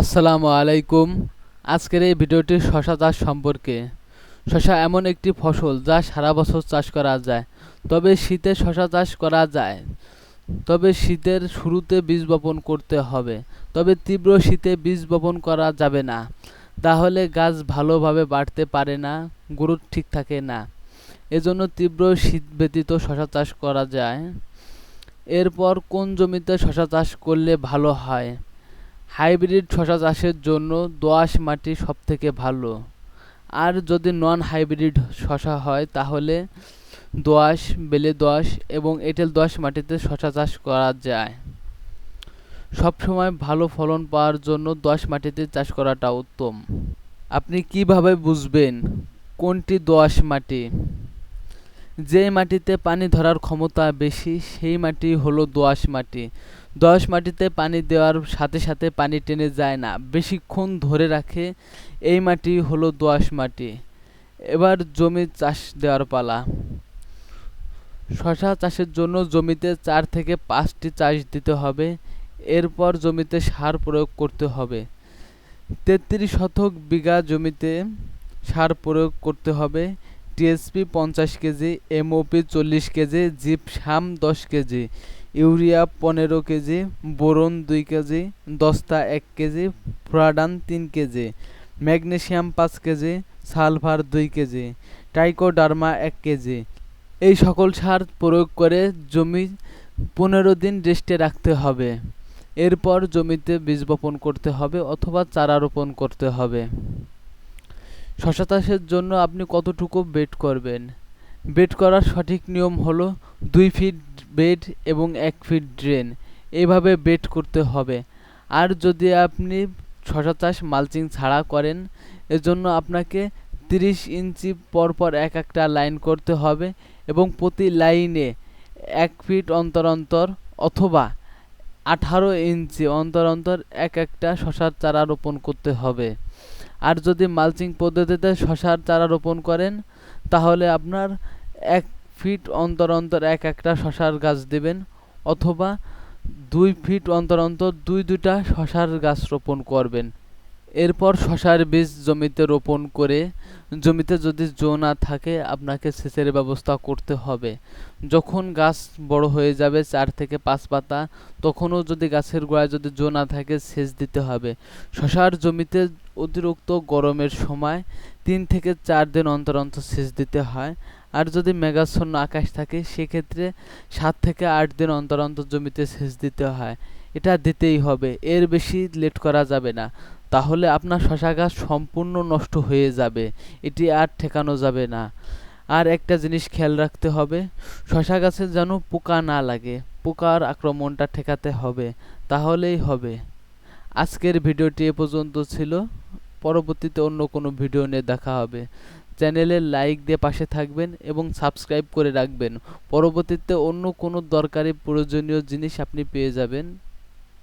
আসসালামু আলাইকুম। আজকের এই ভিডিওটি শশা চাষ সম্পর্কে। শশা এমন একটি ফসল যা সারা বছর চাষ করা যায়। তবে শীতে শশা চাষ করা যায়। তবে শীতের শুরুতে বীজ বপন করতে হবে। তবে তীব্র শীতে বীজ বপন করা যাবে না। তাহলে গাছ ভালোভাবে বাড়তে পারে না, গ্রোথ ঠিক থাকে না। এজন্য তীব্র শীত ব্যতীত শশা চাষ করা যায়। এরপর কোন জমিতে শশা চাষ করলে ভালো হয়? হাইব্রিড শশা চাষের জন্য দোআঁশ মাটি সবথেকে ভালো। আর যদি নন হাইব্রিড শশা হয়, তাহলে দোআঁশ, বেলে দোআঁশ এবং এঁটেল দোআঁশ মাটিতে শশা চাষ করা যায়। সবসময় ভালো ফলন পাওয়ার জন্য দোআঁশ মাটিতে চাষ করাটা উত্তম। আপনি কীভাবে বুঝবেন কোনটি দোআঁশ মাটি? যে মাটিতে পানি ধরার ক্ষমতা বেশি, সেই মাটি হলো দোআঁশ মাটি। দোআঁশ মাটিতে পানি দেওয়ার সাথে সাথে পানি টেনে যায় না। বেশিক্ষণ ধরে রাখে, এই মাটি হলো দোআঁশ মাটি। এবার জমি চাষ দেওয়ার পালা। শশা চাষের জন্য জমিতে চার থেকে পাঁচটি চাষ দিতে হবে। এরপর জমিতে সার প্রয়োগ করতে হবে। তেত্রিশ শতক বিঘা জমিতে সার প্রয়োগ করতে হবে। টিএসপি পঞ্চাশ কেজি, এমওপি চল্লিশ কেজি জিপসাম দশ কেজি, ইউরিয়া পনেরো কেজি, বোরন দুই কেজি, দস্তা এক কেজি ফ্রাডান তিন কেজি, ম্যাগনেশিয়াম পাঁচ কেজি সালফার দুই কেজি টাইকোডার্মা এক কেজি। এই সকল সার প্রয়োগ করে জমি পনেরো দিন রেস্টে রাখতে হবে। এরপর জমিতে বীজ বপন করতে হবে অথবা চারা রোপণ করতে হবে। শশা চাষের জন্য আপনি কতটুকু বেড করবেন? বেড করার সঠিক নিয়ম হলো দুই ফিট বেড এবং এক ফিট ড্রেন। এইভাবে বেড করতে হবে। আর যদি আপনি শশা চাষ মালচিং ছাড়া করেন, এজন্য আপনাকে তিরিশ ইঞ্চি পর পর এক একটা লাইন করতে হবে এবং প্রতি লাইনে এক ফিট অন্তর অন্তর অথবা আঠারো ইঞ্চি অন্তর অন্তর এক একটা শশার চারা রোপণ করতে হবে। আর যদি মালচিং পদ্ধতিতে শশার চারা রোপণ করেন, তাহলে আপনার এক ফিট অন্তর অন্তর এক একটা শশার গাছ দেবেন, অথবা দুই ফিট অন্তর অন্তর দুই দুইটা শশার গাছ রোপণ করবেন। এরপর শশার বীজ জমিতে রোপণ করে, জমিতে যদি জো না থাকে, আপনাকে সেচের ব্যবস্থা করতে হবে। যখন গাছ বড় হয়ে যাবে চার থেকে পাঁচ পাতা, তখনও যদি গাছের গোড়ায় যদি জো না থাকে, সেচ দিতে হবে। শশার জমিতে অতিরিক্ত গরমের সময় তিন থেকে চার দিন অন্তর অন্তর সেচ দিতে হয়। আর যদি মেঘাচ্ছন্ন আকাশ থাকে, সেক্ষেত্রে সাত থেকে আট দিন অন্তর অন্তর জমিতে সেচ দিতে হয়। এটা দিতেই হবে। এর বেশি লেট করা যাবে না। তাহলে আপনার শশা গাছ সম্পূর্ণ নষ্ট হয়ে যাবে। এটি আর ঠেকানো যাবে না। আর একটা জিনিস খেয়াল রাখতে হবে শশা গাছে যেন পোকা না লাগে, পোকার আক্রমণটা ঠেকাতে হবে, তাহলেই হবে। আজকের ভিডিওটি এ পর্যন্ত ছিল। পরবর্তীতে অন্য কোনো ভিডিও নিয়ে দেখা হবে। চ্যানেলে লাইক দিয়ে পাশে থাকবেন এবং সাবস্ক্রাইব করে রাখবেন। পরবর্তীতে অন্য কোনো দরকারি প্রয়োজনীয় জিনিস আপনি পেয়ে যাবেন।